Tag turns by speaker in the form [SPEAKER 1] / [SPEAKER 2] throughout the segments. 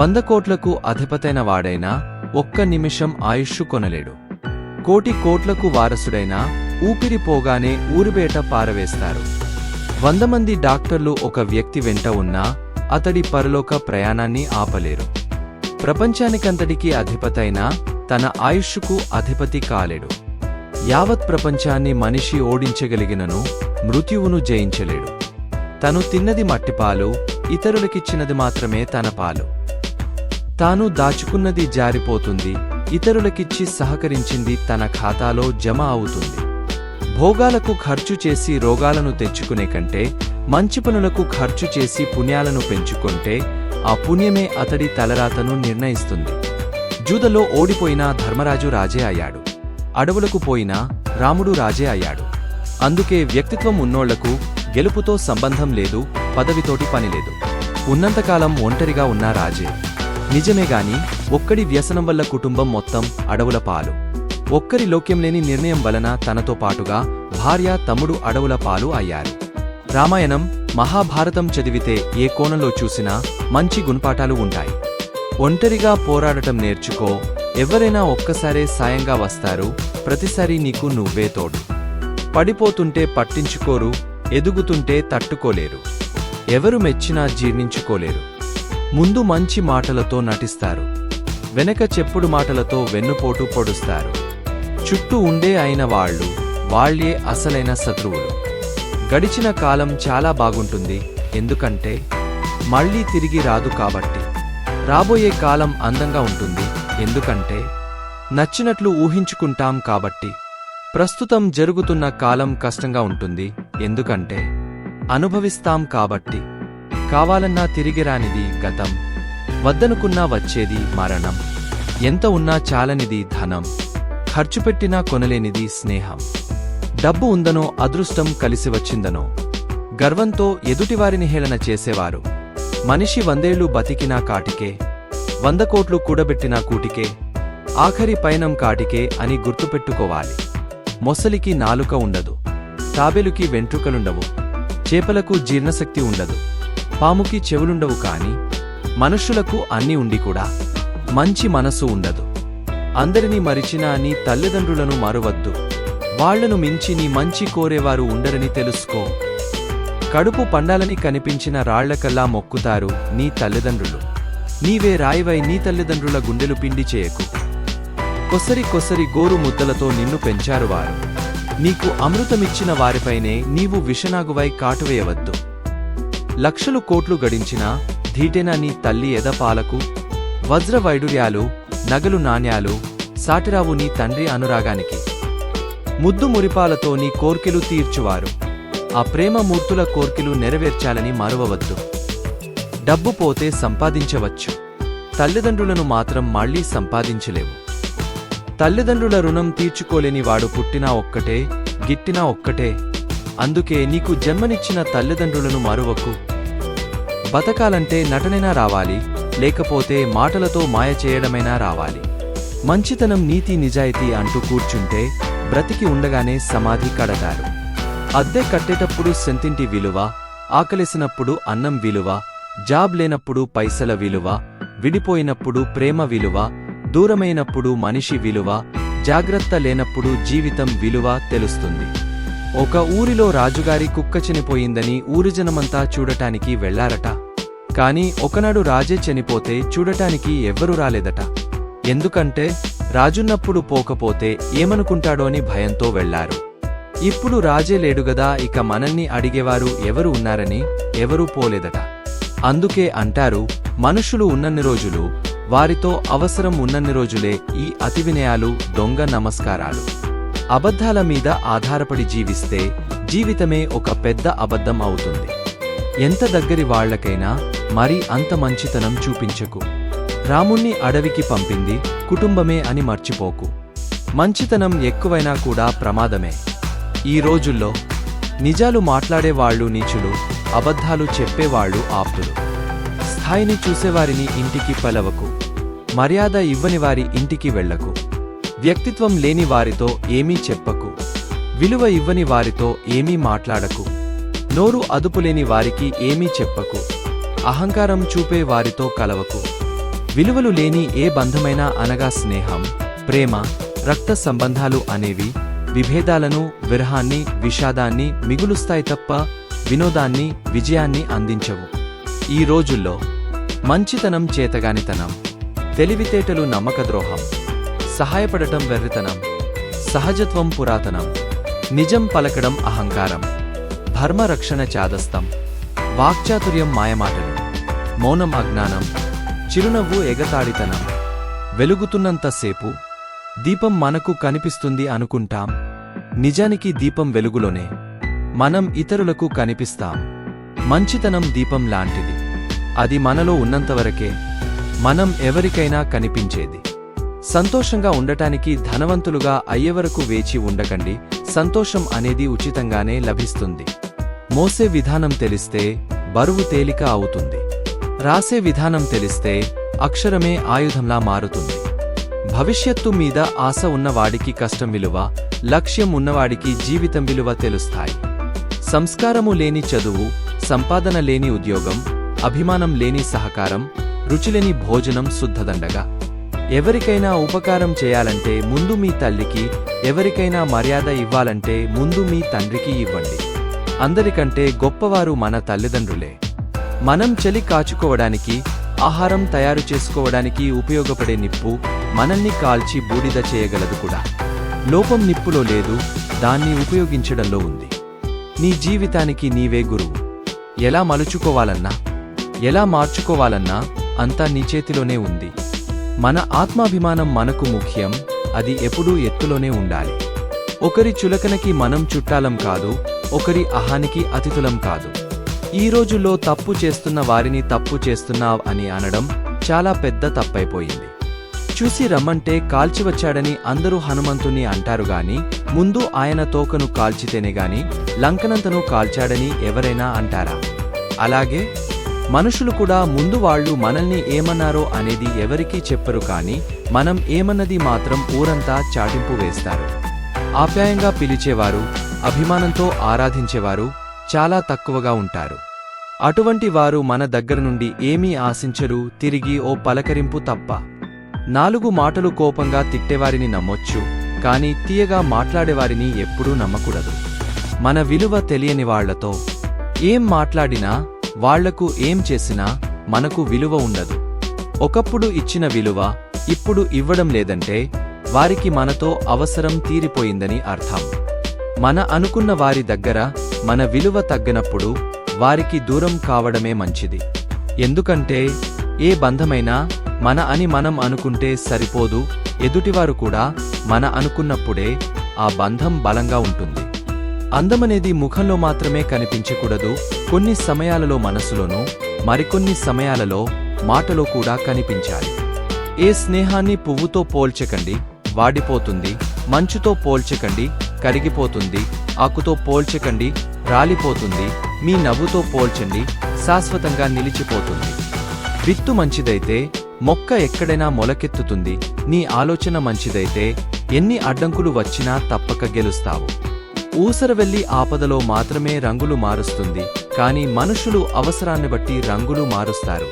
[SPEAKER 1] వంద కోట్లకు అధిపతైన వాడైనా ఒక్క నిమిషం ఆయుష్షు కొనలేడు. కోటి కోట్లకు వారసుడైనా ఊపిరిపోగానే ఊరుబేట పారవేస్తారు. వంద మంది డాక్టర్లు ఒక వ్యక్తి వెంట ఉన్నా అతడి పరలోక ప్రయాణాన్ని ఆపలేరు. ప్రపంచానికంతటికి అధిపతైనా తన ఆయుష్కు అధిపతి కాలేడు. యావత్ ప్రపంచాన్ని మనిషి ఓడించగలిగినను మృత్యువును జయించలేడు. తను తిన్నది మట్టిపాలు ఇతరులకిచ్చినది మాత్రమే తన పాలు. తాను దాచుకున్నది జారిపోతుంది ఇతరులకిచ్చి సహకరించింది తన ఖాతాలో జమ అవుతుంది. భోగాలకు ఖర్చు చేసి రోగాలను తెచ్చుకునే కంటే మంచి పనులకు ఖర్చు చేసి పుణ్యాలను పెంచుకుంటే ఆ పుణ్యమే అతడి తలరాతను నిర్ణయిస్తుంది. జూదలో ఓడిపోయినా ధర్మరాజు రాజే అయ్యాడు. అడవులకు పోయినా రాముడు రాజే అయ్యాడు. అందుకే వ్యక్తిత్వం ఉన్నోళ్ళకు గెలుపుతో సంబంధం లేదు పదవితోటి పనిలేదు ఉన్నంతకాలం ఒంటరిగా ఉన్నా రాజే. నిజమే గాని ఒక్కడి వ్యసనం వల్ల కుటుంబం మొత్తం అడవుల పాలు. ఒక్కరి లోక్యం లేని నిర్ణయం వలన తనతో పాటుగా భార్య తమ్ముడు అడవుల పాలు అయ్యారు. రామాయణం మహాభారతం చదివితే ఏ కోణంలో చూసినా మంచి గుణపాఠాలు ఉంటాయి. ఒంటరిగా పోరాడటం నేర్చుకో ఎవరైనా ఒక్కసారే సాయంగా వస్తారు ప్రతిసారి నీకు నువ్వే తోడు. పడిపోతుంటే పట్టించుకోరు ఎదుగుతుంటే తట్టుకోలేరు. ఎవరు మెచ్చినా జీర్ణించుకోలేరు. ముందు మంచి మాటలతో నటిస్తారు. వెనక చెప్పుడు మాటలతో వెన్నుపోటు పొడుస్తారు. చుట్టూ ఉండే అయిన వాళ్ళు వాళ్ళే అసలైన శత్రువులు. గడిచిన కాలం చాలా బాగుంటుంది ఎందుకంటే మళ్ళీ తిరిగి రాదు కాబట్టి. రాబోయే కాలం అందంగా ఉంటుంది ఎందుకంటే నచ్చినట్లు ఊహించుకుంటాం కాబట్టి. ప్రస్తుతం జరుగుతున్న కాలం కష్టంగా ఉంటుంది ఎందుకంటే అనుభవిస్తాం కాబట్టి. కావాలన్నా తిరిగిరానిది గతం. వద్దనుకున్నా వచ్చేది మరణం. ఎంత ఉన్నా చాలనిది ధనం. ఖర్చు పెట్టినా కొనలేనిది స్నేహం. డబ్బు ఉందనో అదృష్టం కలిసి వచ్చిందనో. గర్వంతో ఎదుటివారిని హేళన చేసేవారు. మనిషి వందేళ్ళు బతికినా కాటికే. వంద కోట్లు కూడబెట్టినా కూటికే. ఆఖరి పయనం కాటికే అని గుర్తుపెట్టుకోవాలి. మొసలికి నాలుక ఉండదు. తాబేలుకి వెంట్రుకలుండవు. చేపలకు జీర్ణశక్తి ఉండదు. పాముకి చెవులుండవు కాని మనుష్యులకు అన్ని ఉండి కూడా మంచి మనసు ఉండదు. అందరినీ మరిచినా నీ తల్లిదండ్రులను మారవద్దు. వాళ్ళను మించి నీ మంచి కోరేవారు ఉండరని తెలుసుకో. కడుపు పండాలని కనిపించిన రాళ్ళకల్లా మొక్కుతారు నీ తల్లిదండ్రులు. నీవే రాయివై నీ తల్లిదండ్రుల గుండెలు పిండి చేయకు. కొసరి కొసరి గోరు ముద్దలతో నిన్ను పెంచారు వారు. నీకు అమృతమిచ్చిన వారిపైనే నీవు విషనాగువై కాటువేయవద్దు. లక్షలు కోట్లు గడించినా ధీటెన నీ తల్లి ఎదపాలకు వజ్ర వైడూర్యాలు నగలు నాణ్యాలు సాటిరావు నీ తండ్రి అనురాగానికి. ముద్దు మురిపాలతో నీ కోర్కెలు తీర్చువారు. ఆ ప్రేమ మూర్తుల కోర్కెలు నెరవేర్చాలని మరువవద్దు. డబ్బు పోతే సంపాదించవచ్చు. తల్లిదండ్రులను మాత్రం మళ్ళీ సంపాదించలేవు. తల్లిదండ్రుల రుణం తీర్చుకోలేని వాడు పుట్టినా ఒక్కటే గిట్టినా ఒక్కటే అందుకే నీకు జన్మనిచ్చిన తల్లిదండ్రులను మరువకు. బతకాలంటే నటనైనా రావాలి లేకపోతే మాటలతో మాయ చేయడమైనా రావాలి. మంచితనం నీతి నిజాయితీ అంటూ కూర్చుంటే బ్రతికి ఉండగానే సమాధి కడతారు. అద్దె కట్టేటప్పుడు సెంతింటి విలువ ఆకలేసినప్పుడు అన్నం విలువ జాబ్ లేనప్పుడు పైసల విలువ విడిపోయినప్పుడు ప్రేమ విలువ దూరమైనప్పుడు మనిషి విలువ జాగ్రత్త లేనప్పుడు జీవితం విలువ తెలుస్తుంది. ఒక ఊరిలో రాజుగారి కుక్క చనిపోయిందని ఊరి జనమంతా చూడటానికి వెళ్ళారట. కాని ఒకనాడు రాజే చనిపోతే చూడటానికి ఎవ్వరూ రాలేదట. ఎందుకంటే రాజున్నప్పుడు పోకపోతే ఏమనుకుంటాడో అని భయంతో వెళ్ళారు. ఇప్పుడు రాజే లేడుగదా ఇక మనల్ని అడిగేవారు ఎవరు ఉన్నారని ఎవరూ పోలేదట. అందుకే అంటారు మనుషులు ఉన్నన్ని రోజులు వారితో అవసరం ఉన్నన్ని రోజులే ఈ అతి వినయాలు దొంగ నమస్కారాలు. అబద్ధాల మీద ఆధారపడి జీవిస్తే జీవితమే ఒక పెద్ద అబద్ధం అవుతుంది. ఎంత దగ్గరి వాళ్ళకైనా మరీ అంత మంచితనం చూపించకు. రాముణ్ణి అడవికి పంపింది కుటుంబమే అని మర్చిపోకు. మంచితనం ఎక్కువైనా కూడా ప్రమాదమే. ఈ రోజుల్లో నిజాలు మాట్లాడేవాళ్ళు నీచులు అబద్ధాలు చెప్పేవాళ్ళు ఆప్తులు. స్థాయిని చూసేవారిని ఇంటికి పలవకు. మర్యాద ఇవ్వని వారి ఇంటికి వెళ్ళకు వ్యక్తిత్వం లేని వారితో ఏమీ చెప్పకు. విలువ ఇవ్వని వారితో ఏమీ మాట్లాడకు. నోరు అదుపులేని వారికి ఏమీ చెప్పకు. అహంకారం చూపే వారితో కలవకు. విలువలు లేని ఏ బంధమైనా అనగా స్నేహం ప్రేమ రక్త సంబంధాలు అనేవి విభేదాలను విరహాన్ని విషాదాన్ని మిగులుస్తాయి తప్ప వినోదాన్ని విజయాన్ని అందించవు. ఈ రోజుల్లో మంచితనం చేతగానితనం తెలివితేటలు నమ్మకద్రోహం సహాయపడటం వెర్రితనం సహజత్వం పురాతనం నిజం పలకడం అహంకారం ధర్మరక్షణ చాదస్తం వాక్చాతుర్యం మాయమాటలు మౌనం అజ్ఞానం చిరునవ్వు ఎగతాళితనం వెలుగుతున్నంతసేపు దీపం మనకు కనిపిస్తుంది అనుకుంటాం నిజానికి దీపం వెలుగులోనే మనం ఇతరులకు కనిపిస్తాం మంచితనం దీపం లాంటిది అది మనలో ఉన్నంతవరకే మనం ఎవరికైనా కనిపించేది. సంతోషంగా ఉండటానికి ధనవంతులుగా అయ్యేవరకు వేచి ఉండకండి. సంతోషం అనేది ఉచితంగానే లభిస్తుంది. మోసే విధానం తెలిస్తే బరువు తేలిక అవుతుంది. రాసే విధానం తెలిస్తే అక్షరమే ఆయుధంలా మారుతుంది. భవిష్యత్తు మీద ఆశ ఉన్నవాడికి కష్టం విలువ లక్ష్యం ఉన్నవాడికి జీవితం విలువ తెలుస్తాయి. సంస్కారము లేని చదువు సంపాదన లేని ఉద్యోగం అభిమానం లేని సహకారం రుచిలేని భోజనం శుద్ధదండగా. ఎవరికైనా ఉపకారం చేయాలంటే ముందు మీ తల్లికి ఎవరికైనా మర్యాద ఇవ్వాలంటే ముందు మీ తండ్రికి ఇవ్వండి. అందరికంటే గొప్పవారు మన తల్లిదండ్రులే. మనం చలి కాచుకోవడానికి ఆహారం తయారు చేసుకోవడానికి ఉపయోగపడే నిప్పు మనల్ని కాల్చి బూడిద చేయగలదు కూడా. లోపం నిప్పులో లేదు దాన్ని ఉపయోగించడంలో ఉంది. నీ జీవితానికి నీవే గురువు. ఎలా మలుచుకోవాలన్నా ఎలా మార్చుకోవాలన్నా అంతా నీ చేతిలోనే ఉంది. మన ఆత్మాభిమానం మనకు ముఖ్యం అది ఎప్పుడూ ఎత్తులోనే ఉండాలి. ఒకరి చులకనకి మనం చుట్టాలం కాదు ఒకరి అహానికి అతిథులం కాదు. ఈ రోజుల్లో తప్పు చేస్తున్న వారిని తప్పు చేస్తున్నావ్ అని అనడం చాలా పెద్ద తప్పైపోయింది. చూసి రమ్మంటే కాల్చివచ్చాడని అందరూ హనుమంతుని అంటారు గాని ముందు ఆయన తోకను కాల్చితేనే గాని లంకనంతను కాల్చాడని ఎవరైనా అంటారా? అలాగే మనుషులు కూడా ముందు వాళ్ళు మనల్ని ఏమన్నారో అనేది ఎవరికీ చెప్పరు కానీ మనం ఏమన్నది మాత్రం ఊరంతా చాటింపు వేస్తారు. ఆప్యాయంగా పిలిచేవారు అభిమానంతో ఆరాధించేవారు చాలా తక్కువగా ఉంటారు. అటువంటి వారు మన దగ్గర నుండి ఏమీ ఆశించరు తిరిగి ఓ పలకరింపు తప్ప. నాలుగు మాటలు కోపంగా తిట్టేవారిని నమ్మొచ్చు కాని తీయగా మాట్లాడేవారిని ఎప్పుడూ నమ్మకూడదు. మన విలువ తెలియని వాళ్ళతో ఏం మాట్లాడినా వాళ్ళకు ఏం చేసినా మనకు విలువ ఉండదు. ఒకప్పుడు ఇచ్చిన విలువ ఇప్పుడు ఇవ్వడం లేదంటే వారికి మనతో అవసరం తీరిపోయిందని అర్థం. మన అనుకున్న వారి దగ్గర మన విలువ తగ్గనప్పుడు వారికి దూరం కావడమే మంచిది. ఎందుకంటే ఏ బంధమైనా మన అని మనం అనుకుంటే సరిపోదు ఎదుటివారు కూడా మన అనుకున్నప్పుడే ఆ బంధం బలంగా ఉంటుంది. అందమనేది ముఖంలో మాత్రమే కనిపించకూడదు కొన్ని సమయాలలో మనసులోనూ మరికొన్ని సమయాలలో మాటలో కూడా కనిపించాలి. ఏ స్నేహాన్ని పువ్వుతో పోల్చకండి వాడిపోతుంది మంచుతో పోల్చకండి కరిగిపోతుంది ఆకుతో పోల్చకండి రాలిపోతుంది మీ నవ్వుతో పోల్చండి శాశ్వతంగా నిలిచిపోతుంది. విత్తు మంచిదైతే మొక్క ఎక్కడైనా మొలకెత్తుతుంది నీ ఆలోచన మంచిదైతే ఎన్ని అడ్డంకులు వచ్చినా తప్పక గెలుస్తావు. ఊసరవెల్లి ఆపదలో మాత్రమే రంగులు మారుస్తుంది. కాని మనుషులు అవసరాన్ని బట్టి రంగులు మారుస్తారు.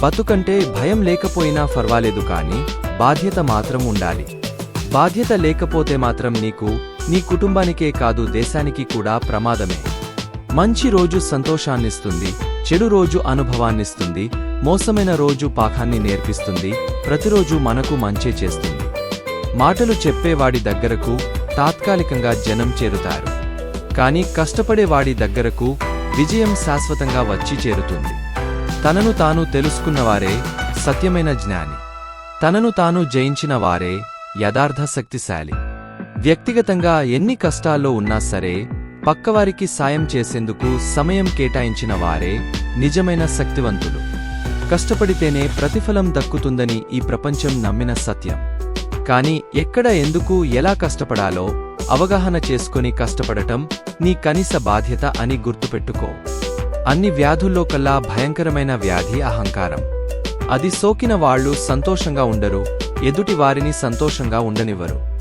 [SPEAKER 1] బతుకంటే భయం లేకపోయినా పర్వాలేదు కాని బాధ్యత మాత్రం ఉండాలి. బాధ్యత లేకపోతే మాత్రం నీకు నీ కుటుంబానికే కాదు దేశానికి కూడా ప్రమాదమే. మంచి రోజు సంతోషాన్నిస్తుంది చెడు రోజు అనుభవాన్నిస్తుంది మోసమైన రోజు పాఠాన్ని నేర్పిస్తుంది ప్రతిరోజు మనకు మంచే చేస్తుంది. మాటలు చెప్పేవాడి దగ్గరకు తాత్కాలికంగా జనం చేరుతారు. కాని కష్టపడేవాడి దగ్గరకు విజయం శాశ్వతంగా వచ్చి చేరుతుంది. తనను తాను తెలుసుకున్నవారే సత్యమైన జ్ఞాని. తనను తాను జయించిన వారే యథార్థ శక్తిశాలి. వ్యక్తిగతంగా ఎన్ని కష్టాల్లో ఉన్నా సరే పక్కవారికి సాయం చేసేందుకు సమయం కేటాయించిన వారే నిజమైన శక్తివంతులు. కష్టపడితేనే ప్రతిఫలం దక్కుతుందని ఈ ప్రపంచం నమ్మిన సత్యం. కాని ఎక్కడ ఎందుకు ఎలా కష్టపడాలో అవగాహన చేసుకుని కష్టపడటం నీ కనీస బాధ్యత అని గుర్తుపెట్టుకో. అన్ని వ్యాధుల్లో కల్లా భయంకరమైన వ్యాధి అహంకారం. అది సోకిన వాళ్ళు సంతోషంగా ఉండరు ఎదుటి వారిని సంతోషంగా ఉండనివ్వరు.